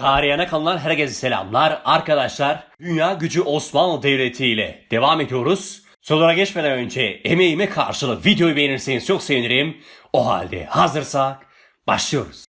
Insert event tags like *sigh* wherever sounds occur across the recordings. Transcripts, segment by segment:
Tarihine kalınan herkese selamlar. Arkadaşlar Dünya Gücü Osmanlı Devleti ile devam ediyoruz. Sorulara geçmeden önce emeğime karşılık videoyu beğenirseniz çok sevinirim. O halde hazırsak başlıyoruz.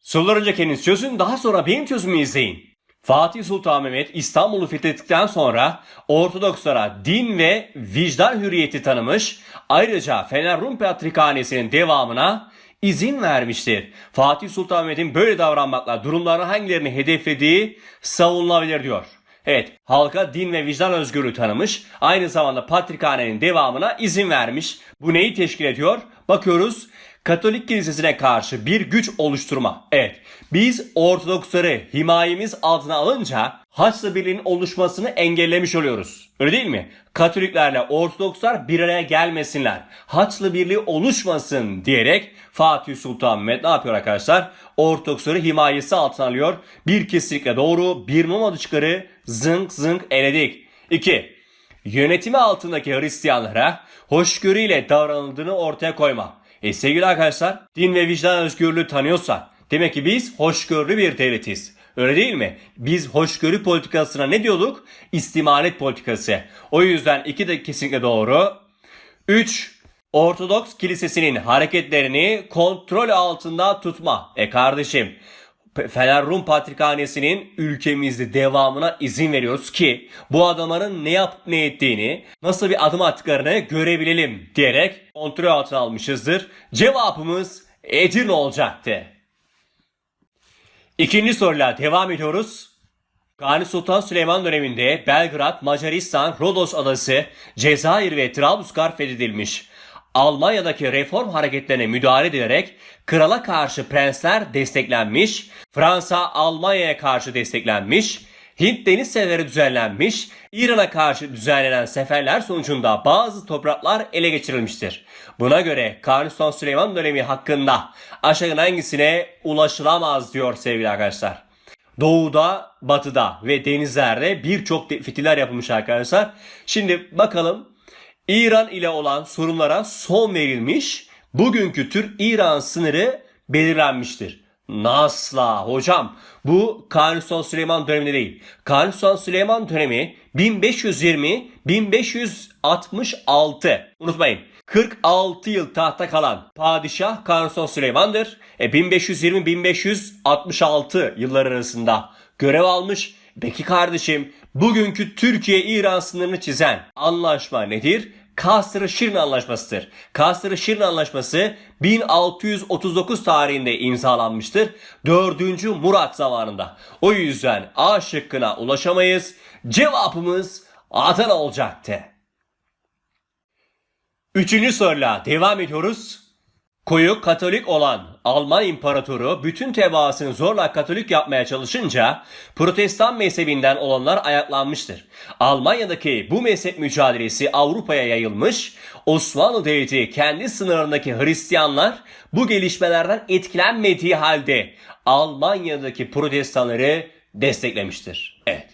Sorular önce kendiniz çözün daha sonra benim çözümümü izleyin. Fatih Sultan Mehmet İstanbul'u fethettikten sonra Ortodokslara din ve vicdan hürriyeti tanımış, ayrıca Fener Rum Patrikhanesi'nin devamına izin vermiştir. Fatih Sultan Mehmet'in böyle davranmakla durumların hangilerini hedeflediği savunulabilir diyor. Evet, halka din ve vicdan özgürlüğü tanımış, aynı zamanda Patrikhane'nin devamına izin vermiş. Bu neyi teşkil ediyor? Bakıyoruz, Katolik kilisesine karşı bir güç oluşturma. Evet, biz Ortodoksları himayemiz altına alınca Haçlı Birliği'nin oluşmasını engellemiş oluyoruz. Öyle değil mi? Katoliklerle Ortodokslar bir araya gelmesinler. Haçlı Birliği oluşmasın diyerek Fatih Sultan Mehmet ne yapıyor arkadaşlar? Ortodoksları himayesi altına alıyor. Bir kesinlikle doğru, bir numaralı çıkarı zınk zınk eledik. 2. Yönetimi altındaki Hristiyanlara hoşgörüyle davranıldığını ortaya koyma. E sevgili arkadaşlar din ve vicdan özgürlüğü tanıyorsak demek ki biz hoşgörülü bir devletiz. Öyle değil mi? Biz hoşgörü politikasına ne diyorduk? İstimalet politikası. O yüzden iki de kesinlikle doğru. 3. Ortodoks kilisesinin hareketlerini kontrol altında tutma. E kardeşim Fener Rum Patrikhanesi'nin ülkemizde devamına izin veriyoruz ki bu adamların ne yapıp ne ettiğini, nasıl bir adım attıklarını görebilelim diyerek kontrol altına almışızdır. Cevabımız Edirne olacaktı. İkinci soruyla devam ediyoruz. Kanuni Sultan Süleyman döneminde Belgrad, Macaristan, Rodos adası, Cezayir ve Trablusgar fethedilmiş. Almanya'daki reform hareketlerine müdahale edilerek krala karşı prensler desteklenmiş, Fransa Almanya'ya karşı desteklenmiş, Hint deniz seferi düzenlenmiş, İran'a karşı düzenlenen seferler sonucunda bazı topraklar ele geçirilmiştir. Buna göre Kanuni Sultan Süleyman dönemi hakkında aşağıdan hangisine ulaşılamaz diyor sevgili arkadaşlar. Doğuda, batıda ve denizlerde birçok fitiller yapılmış arkadaşlar. Şimdi bakalım İran ile olan sorunlara son verilmiş. Bugünkü Türk-İran sınırı belirlenmiştir. Nasla hocam bu Kanuni Sultan Süleyman döneminde değil. Kanuni Sultan Süleyman dönemi 1520-1566. Unutmayın 46 yıl tahta kalan padişah Kanuni Sultan Süleyman'dır. E, 1520-1566 yıllar arasında görev almış. Peki kardeşim bugünkü Türkiye-İran sınırını çizen anlaşma nedir? Kasr-ı Anlaşması'dır. Kasr-ı Anlaşması 1639 tarihinde imzalanmıştır. 4. Murat zamanında. O yüzden A şıkkına ulaşamayız. Cevabımız Adana olacaktı. Üçüncü soruyla devam ediyoruz. Koyu Katolik olan Alman İmparatoru bütün tebaasını zorla Katolik yapmaya çalışınca Protestan mezhebinden olanlar ayaklanmıştır. Almanya'daki bu mezhep mücadelesi Avrupa'ya yayılmış, Osmanlı Devleti kendi sınırındaki Hristiyanlar bu gelişmelerden etkilenmediği halde Almanya'daki Protestanları desteklemiştir. Evet.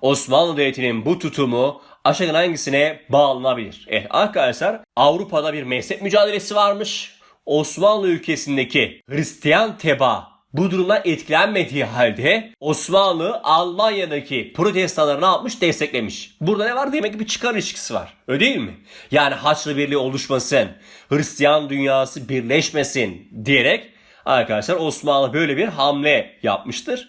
Osmanlı Devleti'nin bu tutumu aşağıdan hangisine bağlanabilir? Evet arkadaşlar Avrupa'da bir mezhep mücadelesi varmış. Osmanlı ülkesindeki Hristiyan teba bu durumdan etkilenmediği halde Osmanlı Almanya'daki protestanları ne yapmış? Desteklemiş. Burada ne var? Demek ki bir çıkar ilişkisi var. Öyle değil mi? Yani Haçlı Birliği oluşmasın, Hristiyan dünyası birleşmesin diyerek arkadaşlar Osmanlı böyle bir hamle yapmıştır.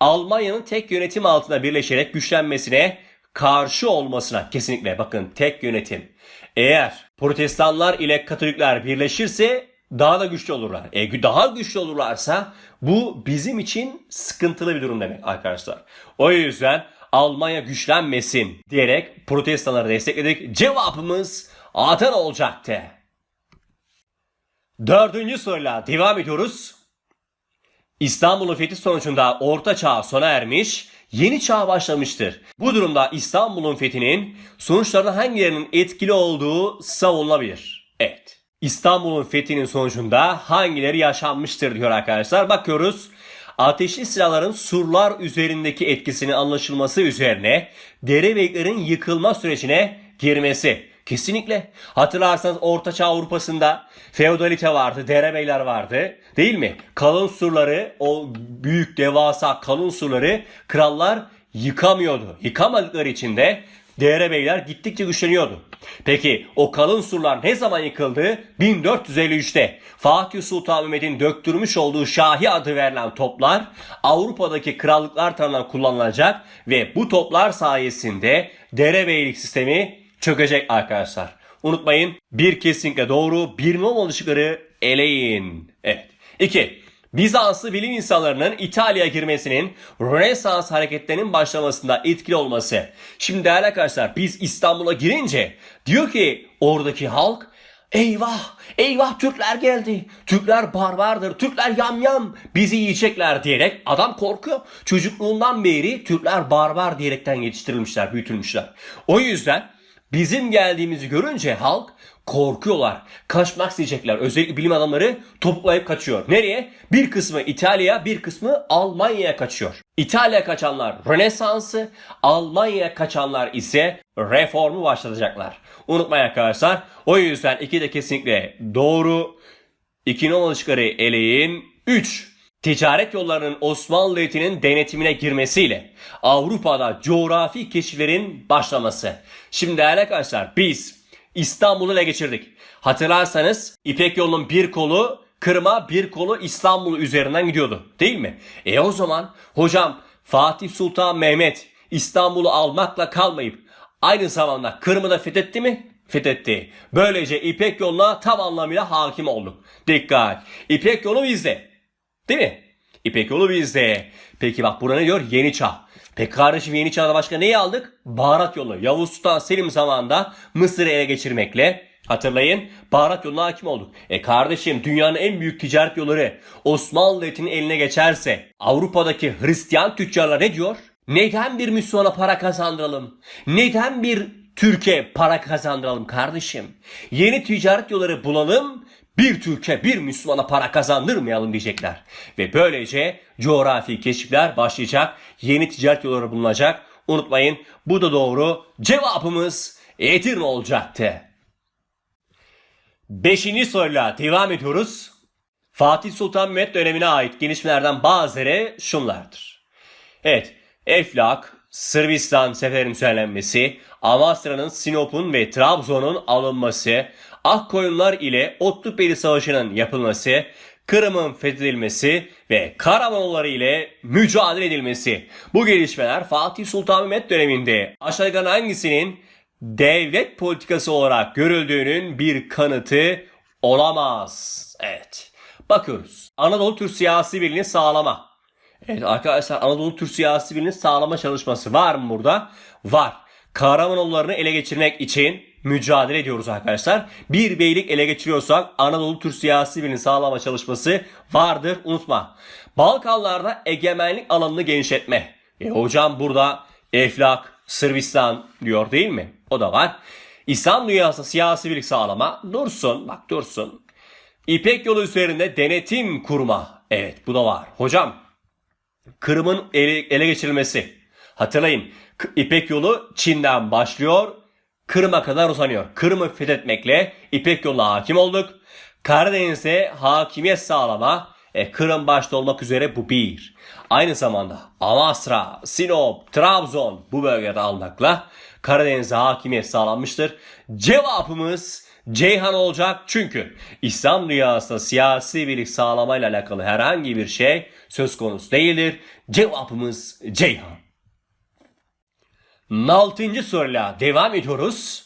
Almanya'nın tek yönetim altında birleşerek güçlenmesine karşı olmasına kesinlikle bakın tek yönetim. Eğer protestanlar ile katolikler birleşirse daha da güçlü olurlar. E, daha güçlü olurlarsa bu bizim için sıkıntılı bir durum demek arkadaşlar. O yüzden Almanya güçlenmesin diyerek protestanları destekledik. Cevabımız Adana olacaktı. Dördüncü soruyla devam ediyoruz. İstanbul'un fethi sonucunda Orta Çağ sona ermiş, yeni çağ başlamıştır. Bu durumda İstanbul'un fethinin sonuçlarında hangilerinin etkili olduğu savunulabilir. Evet. İstanbul'un fethinin sonucunda hangileri yaşanmıştır diyor arkadaşlar. Bakıyoruz. Ateşli silahların surlar üzerindeki etkisinin anlaşılması üzerine derebeyliklerin yıkılma sürecine girmesi. Kesinlikle. Hatırlarsanız Ortaçağ Avrupa'sında feodalite vardı, derebeyler vardı. Değil mi? Kalın surları, o büyük devasa kalın surları krallar yıkamıyordu. Yıkamadıkları için de derebeyler gittikçe güçleniyordu. Peki o kalın surlar ne zaman yıkıldı? 1453'te. Fatih Sultan Mehmet'in döktürmüş olduğu Şahi adı verilen toplar Avrupa'daki krallıklar tarafından kullanılacak ve bu toplar sayesinde derebeylik sistemi çökecek arkadaşlar. Unutmayın bir kesinlikle doğru bir numaralı şıkları eleyin. Evet. 2. Bizanslı bilim insanlarının İtalya'ya girmesinin Rönesans hareketlerinin başlamasında etkili olması. Şimdi değerli arkadaşlar biz İstanbul'a girince diyor ki oradaki halk Eyvah! Eyvah Türkler geldi. Türkler barbardır. Türkler yamyam. Bizi yiyecekler diyerek adam korkuyor. Çocukluğundan beri Türkler barbar diyerekten yetiştirilmişler, büyütülmüşler. O yüzden bizim geldiğimizi görünce halk korkuyorlar. Kaçmak isteyecekler. Özellikle bilim adamları toplayıp kaçıyor. Nereye? Bir kısmı İtalya'ya, bir kısmı Almanya'ya kaçıyor. İtalya'ya kaçanlar Rönesans'ı, Almanya'ya kaçanlar ise reformu başlatacaklar. Unutmayın arkadaşlar. O yüzden iki de kesinlikle doğru. İki numaralı şıkları eleyin. 3. Ticaret yollarının Osmanlı Devleti'nin denetimine girmesiyle Avrupa'da coğrafi keşiflerin başlaması. Şimdi değerli arkadaşlar biz İstanbul'u ele geçirdik. Hatırlarsanız İpek yolunun bir kolu Kırım'a bir kolu İstanbul üzerinden gidiyordu. Değil mi? E o zaman hocam Fatih Sultan Mehmet İstanbul'u almakla kalmayıp aynı zamanda Kırım'ı da fethetti mi? Fethetti. Böylece İpek yoluna tam anlamıyla hakim olduk. Dikkat. İpek yolu bizde. Değil mi? İpek yolu bizde. Peki bak burada ne diyor? Yeni çağ. Peki kardeşim yeni çağda başka neyi aldık? Baharat yolu. Yavuz Sultan Selim zamanında Mısır'ı ele geçirmekle Hatırlayın baharat yoluna hakim olduk. E kardeşim dünyanın en büyük ticaret yolları Osmanlı Devleti'nin eline geçerse Avrupa'daki Hristiyan tüccarlar ne diyor? Neden bir Müslümana para kazandıralım? Neden bir Türkiye para kazandıralım kardeşim? Yeni ticaret yolları bulalım bir Türkiye bir Müslümana para kazandırmayalım diyecekler. Ve böylece coğrafi keşifler başlayacak. Yeni ticaret yolları bulunacak. Unutmayın bu da doğru. Cevabımız Edirne olacaktı. Beşinci soruyla devam ediyoruz. Fatih Sultan Mehmet dönemine ait gelişmelerden bazıları şunlardır. Evet, Eflak, Sırbistan seferin düzenlenmesi, Amasra'nın Sinop'un ve Trabzon'un alınması, Akkoyunlar ile Otlukbeli Savaşı'nın yapılması, Kırım'ın fethedilmesi ve Karamanoğulları ile mücadele edilmesi. Bu gelişmeler Fatih Sultan Mehmet döneminde aşağıdan hangisinin devlet politikası olarak görüldüğünün bir kanıtı olamaz. Evet. Bakıyoruz. Anadolu Türk siyasi birliğini sağlama. Evet arkadaşlar Anadolu Türk siyasi birliğini sağlama çalışması var mı burada? Var. Kahramanoğullarını ele geçirmek için mücadele ediyoruz arkadaşlar. Bir beylik ele geçiriyorsak Anadolu Türk siyasi birliğini sağlama çalışması vardır unutma. Balkanlarda egemenlik alanını genişletme. E hocam burada Eflak, Sırbistan diyor değil mi? O da var. İslam dünyası siyasi birlik sağlama. Dursun bak dursun. İpek yolu üzerinde denetim kurma. Evet bu da var. Hocam Kırım'ın ele, ele geçirilmesi. Hatırlayın İpek yolu Çin'den başlıyor. Kırım'a kadar uzanıyor. Kırım'ı fethetmekle İpek yoluna hakim olduk. Karadeniz'e hakimiyet sağlama. E, Kırım başta olmak üzere bu bir. Aynı zamanda Amasra, Sinop, Trabzon bu bölgede almakla Karadeniz'e hakimiyet sağlanmıştır. Cevabımız Ceyhan olacak çünkü İslam dünyasında siyasi birlik sağlamayla alakalı herhangi bir şey söz konusu değildir. Cevabımız Ceyhan. Altıncı soruyla devam ediyoruz.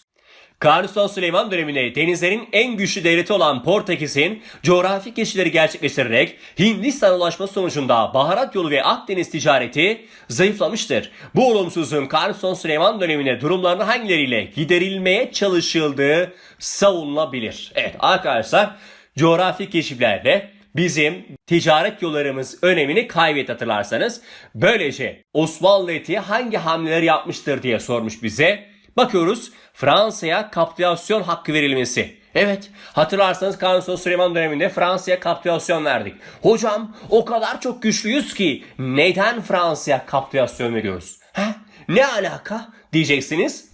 Kanuni Süleyman döneminde denizlerin en güçlü devleti olan Portekiz'in coğrafi keşifleri gerçekleştirerek Hindistan ulaşması sonucunda baharat yolu ve Akdeniz ticareti zayıflamıştır. Bu olumsuzluğun Kanuni Süleyman döneminde durumlarının hangileriyle giderilmeye çalışıldığı savunulabilir. Evet arkadaşlar coğrafi keşiflerde bizim ticaret yollarımız önemini kaybetti hatırlarsanız. Böylece Osmanlı Devleti hangi hamleler yapmıştır diye sormuş bize. Bakıyoruz Fransa'ya kapitülasyon hakkı verilmesi. Evet hatırlarsanız Kanuni Süleyman döneminde Fransa'ya kapitülasyon verdik. Hocam o kadar çok güçlüyüz ki neden Fransa'ya kapitülasyon veriyoruz? Ha? Ne alaka diyeceksiniz.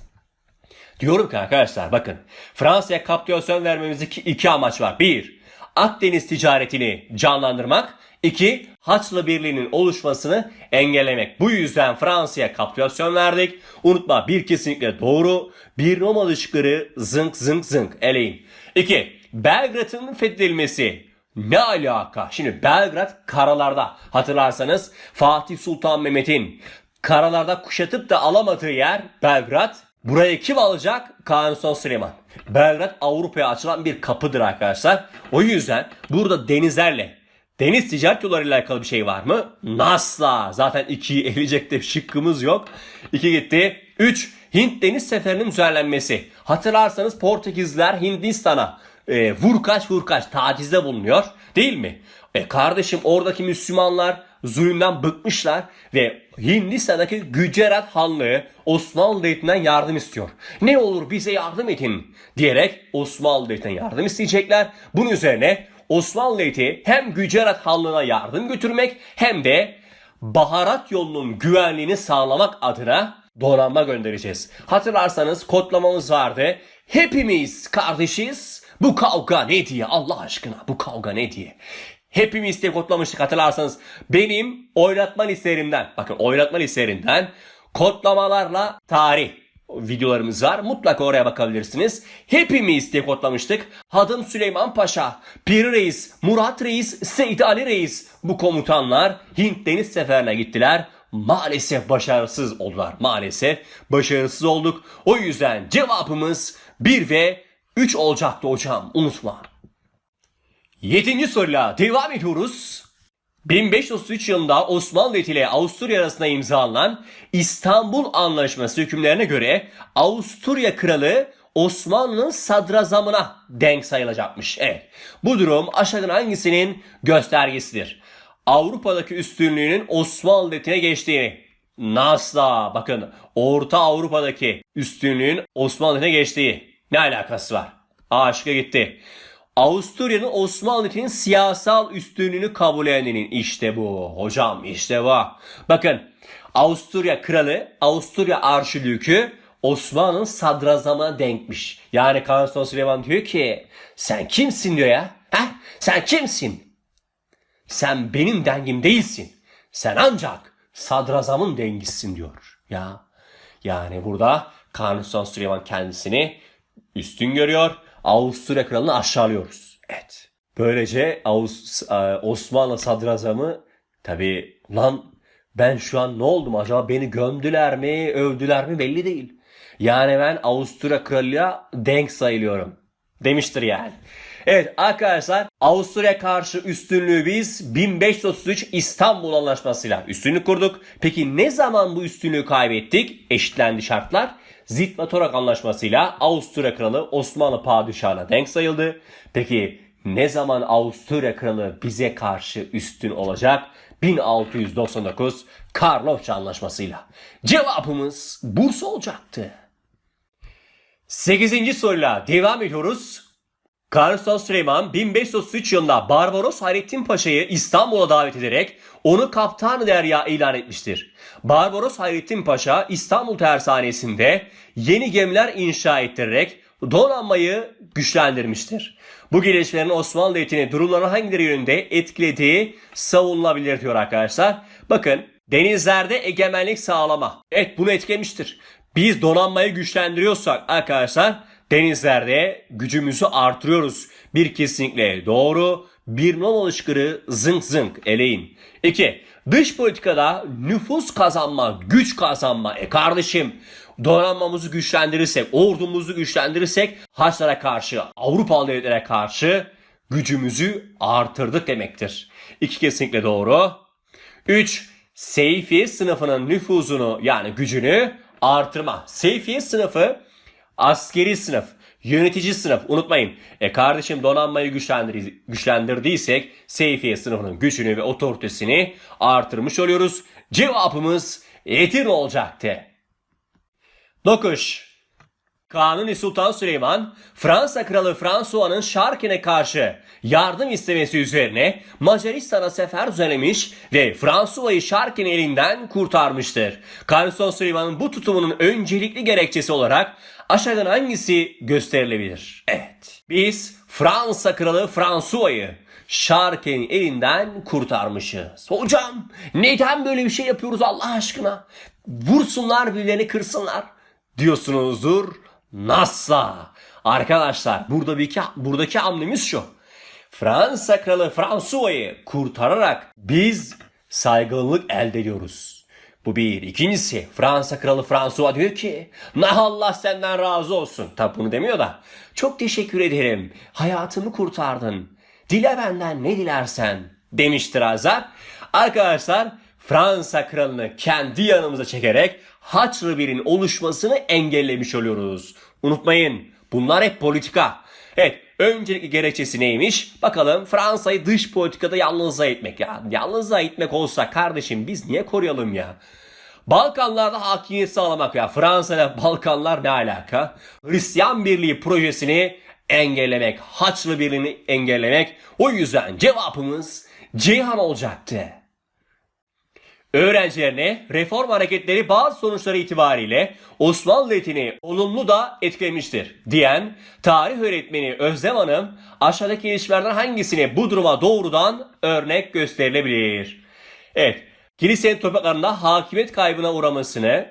Diyorum ki arkadaşlar bakın Fransa'ya kapitülasyon vermemizdeki iki amaç var. Bir, Akdeniz ticaretini canlandırmak. İki, Haçlı Birliği'nin oluşmasını engellemek. Bu yüzden Fransa'ya kapitülasyon verdik. Unutma bir kesinlikle doğru. Bir Roma dışkırı zınk zınk zınk eleyin. İki, Belgrad'ın fethedilmesi. Ne alaka? Şimdi Belgrad karalarda hatırlarsanız Fatih Sultan Mehmet'in karalarda kuşatıp da alamadığı yer Belgrad. Burayı kim alacak? Sultan Süleyman. Belgrad Avrupa'ya açılan bir kapıdır arkadaşlar. O yüzden burada denizlerle Deniz ticaret yollarıyla alakalı bir şey var mı? Nasla. Zaten ikiyi *laughs* eleyecek de şıkkımız yok. İki gitti. Üç, Hint deniz seferinin düzenlenmesi. Hatırlarsanız Portekizler Hindistan'a e, vur kaç vur kaç tacizde bulunuyor. Değil mi? E kardeşim oradaki Müslümanlar zulümden bıkmışlar ve Hindistan'daki Gücerat Hanlığı Osmanlı Devleti'nden yardım istiyor. Ne olur bize yardım edin diyerek Osmanlı Devleti'nden yardım isteyecekler. Bunun üzerine Osmanlı Devleti hem Gücerat Hanlığı'na yardım götürmek hem de baharat yolunun güvenliğini sağlamak adına donanma göndereceğiz. Hatırlarsanız kodlamamız vardı. Hepimiz kardeşiz. Bu kavga ne diye Allah aşkına bu kavga ne diye. Hepimiz diye kodlamıştık hatırlarsanız. Benim oynatma listelerimden bakın oynatma listelerimden kodlamalarla tarih videolarımız var. Mutlaka oraya bakabilirsiniz. Hepimiz diye kodlamıştık. Hadım Süleyman Paşa, Piri Reis, Murat Reis, Seyit Ali Reis. Bu komutanlar Hint Deniz Seferi'ne gittiler. Maalesef başarısız oldular. Maalesef başarısız olduk. O yüzden cevabımız 1 ve 3 olacaktı hocam. Unutma. Yedinci soruyla devam ediyoruz. 1533 yılında Osmanlı ile Avusturya arasında imzalanan İstanbul Anlaşması hükümlerine göre Avusturya Kralı Osmanlı'nın sadrazamına denk sayılacakmış. Evet. Bu durum aşağıdan hangisinin göstergesidir? Avrupa'daki üstünlüğünün Osmanlı Devleti'ne geçtiğini. Nasla bakın Orta Avrupa'daki üstünlüğün Osmanlı Devleti'ne geçtiği. Ne alakası var? A şıkkı gitti. Avusturya'nın Osmanlı Devleti'nin siyasal üstünlüğünü kabul edeninin işte bu. Hocam işte bu. Bakın Avusturya kralı, Avusturya arşidükü Osmanlı'nın sadrazamına denkmiş. Yani Kanuni Süleyman diyor ki sen kimsin diyor ya. Ha? Sen kimsin? Sen benim dengim değilsin. Sen ancak sadrazamın dengisin diyor. Ya yani burada Kanuni Süleyman kendisini üstün görüyor. Avusturya kralını aşağılıyoruz. Evet. Böylece Avus e, Osmanlı sadrazamı tabi lan ben şu an ne oldum acaba beni gömdüler mi övdüler mi belli değil. Yani ben Avusturya kralıyla denk sayılıyorum demiştir yani. Evet arkadaşlar Avusturya karşı üstünlüğü biz 1533 İstanbul Anlaşması'yla üstünlük kurduk. Peki ne zaman bu üstünlüğü kaybettik? Eşitlendi şartlar. Zitva-Torak Anlaşması'yla Avusturya Kralı Osmanlı Padişahı'na denk sayıldı. Peki ne zaman Avusturya Kralı bize karşı üstün olacak? 1699 Karlofça Anlaşması'yla. Cevabımız Bursa olacaktı. 8. soruyla devam ediyoruz. Kanuni Sultan Süleyman 1533 yılında Barbaros Hayrettin Paşa'yı İstanbul'a davet ederek onu kaptan derya ilan etmiştir. Barbaros Hayrettin Paşa İstanbul tersanesinde yeni gemiler inşa ettirerek donanmayı güçlendirmiştir. Bu gelişmelerin Osmanlı Devleti'ni durumların hangileri yönünde etkilediği savunulabilir diyor arkadaşlar. Bakın denizlerde egemenlik sağlama. Evet bunu etkilemiştir. Biz donanmayı güçlendiriyorsak arkadaşlar denizlerde gücümüzü artırıyoruz. Bir kesinlikle doğru. Bir non ışkırı zınk zınk eleyin. İki, dış politikada nüfus kazanma, güç kazanma. E kardeşim donanmamızı güçlendirirsek, ordumuzu güçlendirirsek Haçlara karşı, Avrupalı devletlere karşı gücümüzü artırdık demektir. İki kesinlikle doğru. Üç, Seyfi sınıfının nüfuzunu yani gücünü artırma. Seyfiye sınıfı askeri sınıf, yönetici sınıf unutmayın. E kardeşim donanmayı güçlendir güçlendirdiysek Seyfiye sınıfının gücünü ve otoritesini artırmış oluyoruz. Cevabımız Edirne olacaktı. 9. Kanuni Sultan Süleyman, Fransa Kralı François'ın Şarken'e karşı yardım istemesi üzerine Macaristan'a sefer düzenlemiş ve François'ı Şarken elinden kurtarmıştır. Kanuni Sultan Süleyman'ın bu tutumunun öncelikli gerekçesi olarak aşağıdan hangisi gösterilebilir? Evet, biz Fransa Kralı François'ı Şarken'in elinden kurtarmışız. Hocam neden böyle bir şey yapıyoruz Allah aşkına? Vursunlar birbirlerini kırsınlar diyorsunuzdur. NASA. Arkadaşlar burada bir buradaki hamlemiz şu. Fransa kralı François'ı kurtararak biz saygınlık elde ediyoruz. Bu bir. İkincisi Fransa kralı François diyor ki nah Allah senden razı olsun. Tabi bunu demiyor da. Çok teşekkür ederim. Hayatımı kurtardın. Dile benden ne dilersen demiştir Hazar. Arkadaşlar Fransa kralını kendi yanımıza çekerek Haçlı birin oluşmasını engellemiş oluyoruz. Unutmayın bunlar hep politika. Evet öncelikli gerekçesi neymiş? Bakalım Fransa'yı dış politikada yalnızlığa itmek. Ya yalnızlığa itmek olsa kardeşim biz niye koruyalım ya? Balkanlarda hakimiyet sağlamak ya. Fransa ile Balkanlar ne alaka? Hristiyan Birliği projesini engellemek, Haçlı Birliği'ni engellemek. O yüzden cevabımız Ceyhan olacaktı. Öğrencilerine reform hareketleri bazı sonuçları itibariyle Osmanlı Devleti'ni olumlu da etkilemiştir diyen tarih öğretmeni Özlem Hanım aşağıdaki gelişmelerden hangisini bu duruma doğrudan örnek gösterilebilir? Evet, kilisenin topraklarında hakimiyet kaybına uğramasını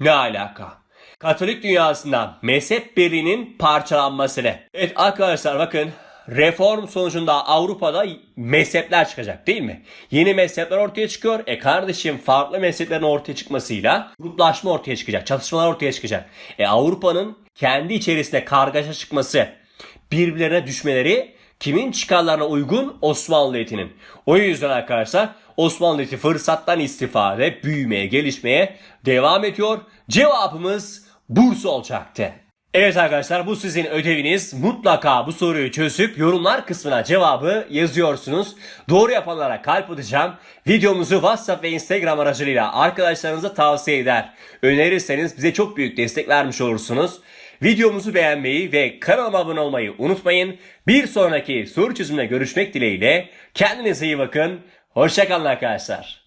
ne alaka? Katolik dünyasında mezhep birliğinin parçalanmasını. Evet arkadaşlar bakın reform sonucunda Avrupa'da mezhepler çıkacak değil mi? Yeni mezhepler ortaya çıkıyor. E kardeşim farklı mezheplerin ortaya çıkmasıyla gruplaşma ortaya çıkacak. Çatışmalar ortaya çıkacak. E Avrupa'nın kendi içerisinde kargaşa çıkması, birbirlerine düşmeleri kimin çıkarlarına uygun? Osmanlı Devleti'nin. O yüzden arkadaşlar Osmanlı Devleti fırsattan istifade, büyümeye, gelişmeye devam ediyor. Cevabımız Bursa olacaktı. Evet arkadaşlar bu sizin ödeviniz. Mutlaka bu soruyu çözüp yorumlar kısmına cevabı yazıyorsunuz. Doğru yapanlara kalp atacağım. Videomuzu WhatsApp ve Instagram aracılığıyla arkadaşlarınıza tavsiye eder. Önerirseniz bize çok büyük destek vermiş olursunuz. Videomuzu beğenmeyi ve kanalıma abone olmayı unutmayın. Bir sonraki soru çözümüne görüşmek dileğiyle. Kendinize iyi bakın. Hoşçakalın arkadaşlar.